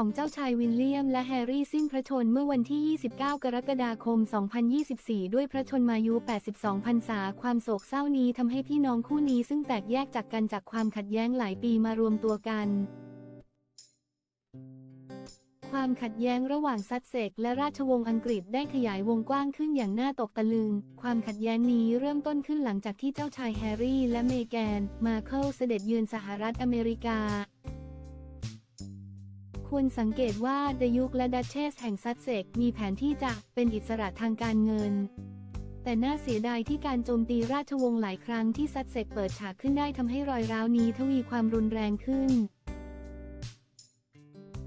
ของเจ้าชายวิลเลียมและแฮร์รี่สิ้นพระชนม์เมื่อวันที่ 29 กรกฎาคม 2024 ด้วยพระชนมายุ 82 พรรษา ความโศกเศร้านี้ทำให้พี่น้องคู่นี้ซึ่งแตกแยกจากกันจากความขัดแย้งหลายปีมารวมตัวกัน ความขัดแย้งระหว่างซัสเซกและราชวงศ์อังกฤษได้ขยายวงกว้างขึ้นอย่างน่าตกตะลึง ความขัดแย้งนี้เริ่มต้นขึ้นหลังจากที่เจ้าชายแฮร์รี่และเมแกน มาเคิลเสด็จเยือนสหรัฐอเมริกา ควรสังเกตว่าเดยุกและดัชเชสแห่งซัสเซกมีแผนที่จะเป็นอิสระทางการเงิน แต่น่าเสียดายที่การโจมตีราชวงศ์หลายครั้งที่ซัสเซกเปิดฉากขึ้นได้ทำให้รอยร้าวนี้ทวีความรุนแรงขึ้น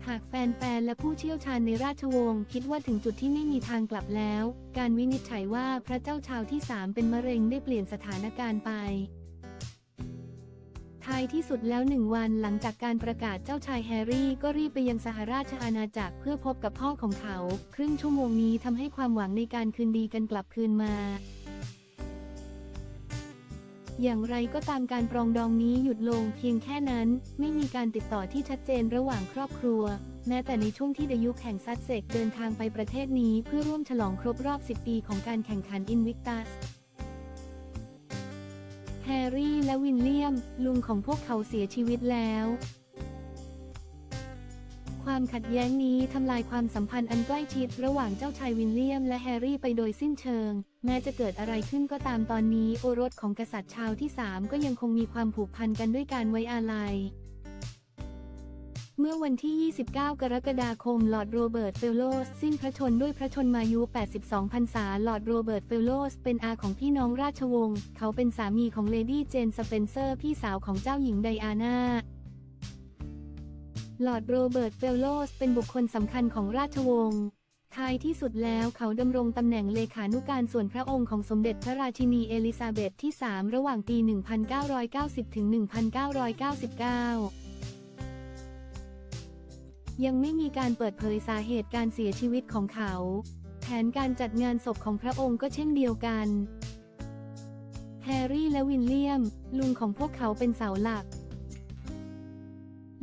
หากแฟนๆและผู้เชี่ยวชาญในราชวงศ์คิดว่าถึงจุดที่ไม่มีทางกลับแล้ว การวินิจฉัยว่าพระเจ้าชาวที่สามเป็นมะเร็งได้เปลี่ยนสถานการณ์ไป ท้ายที่สุดแล้วหนึ่งวันหลังจากการประกาศเจ้าชายแฮร์รี่ก็รีบไปยังสหราชอาณาจักรเพื่อพบกับพ่อของเขา ครึ่งชั่วโมงนี้ทำให้ความหวังในการคืนดีกันกลับคืนมา อย่างไรก็ตามการปรองดองนี้หยุดลงเพียงแค่นั้น ไม่มีการติดต่อที่ชัดเจนระหว่างครอบครัว แม้แต่ในช่วงที่เดยุคแห่งซัสเซกเดินทางไปประเทศนี้เพื่อร่วมฉลองครบรอบ 10 ปีของการแข่งขันอินวิกตัส แฮร์รี่และวินเลียม ลุงของพวกเขาเสียชีวิตแล้ว ความขัดแย้งนี้ทำลายความสัมพันธ์อันใกล้ชิดระหว่างเจ้าชายวินเลียมและแฮร์รี่ไปโดยสิ้นเชิง แม้จะเกิดอะไรขึ้นก็ตามตอนนี้โอรสของกษัตริย์ชาวที่สามก็ยังคงมีความผูกพันกันด้วยการไว้อาลัย เมื่อวันที่ 29 กรกฎาคม หลอดโรเบิร์ต เฟลโลส สิ้นพระชนด้วยพระชนมายุ 82พรรษา หลอดโรเบิร์ต เฟลโลส เป็นอาของพี่น้องราชวงศ์ เขาเป็นสามีของเลดี้เจน สเปนเซอร์ พี่สาวของเจ้าหญิงไดอาน่า หลอดโรเบิร์ต เฟลโลส เป็นบุคคลสำคัญของราชวงศ์ท้ายที่สุดแล้วเขาดำรงตำแหน่งเลขานุการส่วนพระองค์ของสมเด็จพระราชินีเอลิซาเบธที่ 3 ระหว่างปี 1990 ถึง 1999 ยังไม่มีการเปิดเผยสาเหตุการเสียชีวิตของเขา แผนการจัดงานศพของพระองค์ก็เช่นเดียวกันแฮร์รี่และวินเลียม ลุงของพวกเขาเป็นเสาหลัก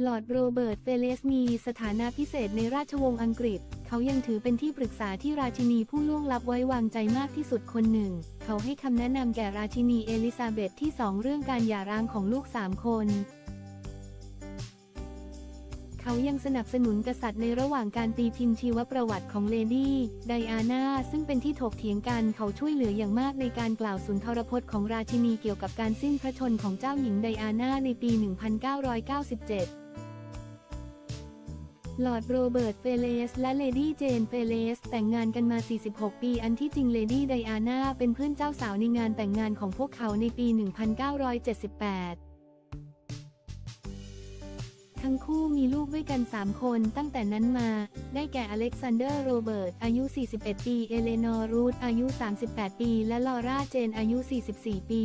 ลอร์ดโรเบิร์ต เฟเลสมีสถานะพิเศษในราชวงศ์อังกฤษ เขายังถือเป็นที่ปรึกษาที่ราชินีผู้ล่วงลับไว้วางใจมากที่สุดคนหนึ่ง เขาให้คำแนะนำแก่ราชินีเอลิซาเบธที่สองเรื่องการหย่าร้างของลูกสามคน เขายังสนับสนุนกษัตริย์ในระหว่างการตีพิมพ์ชีวประวัติของเลดี้ไดอาน่าซึ่งเป็นที่ถกเถียงกันเขาช่วยเหลืออย่างมากในการกล่าวสุนทรพจน์ของราชินีเกี่ยวกับการสิ้นพระชนม์ของเจ้าหญิงไดอาน่าในปี 1997ลอร์ดโรเบิร์ต เฟเลส และเลดี้เจน เฟเลส แต่งงานกันมา 46 ปี อันที่จริงเลดี้ไดอาน่าเป็นเพื่อนเจ้าสาวในงานแต่งงานของพวกเขาในปี 1978 ทั้งคู่มีลูกด้วยกัน 3 คนตั้งแต่นั้นมา ได้แก่อเล็กซานเดอร์โรเบิร์ต อายุ 41 ปี เอเลนอร์รูธอายุ 38 ปี และลอร่าเจนอายุ 44 ปี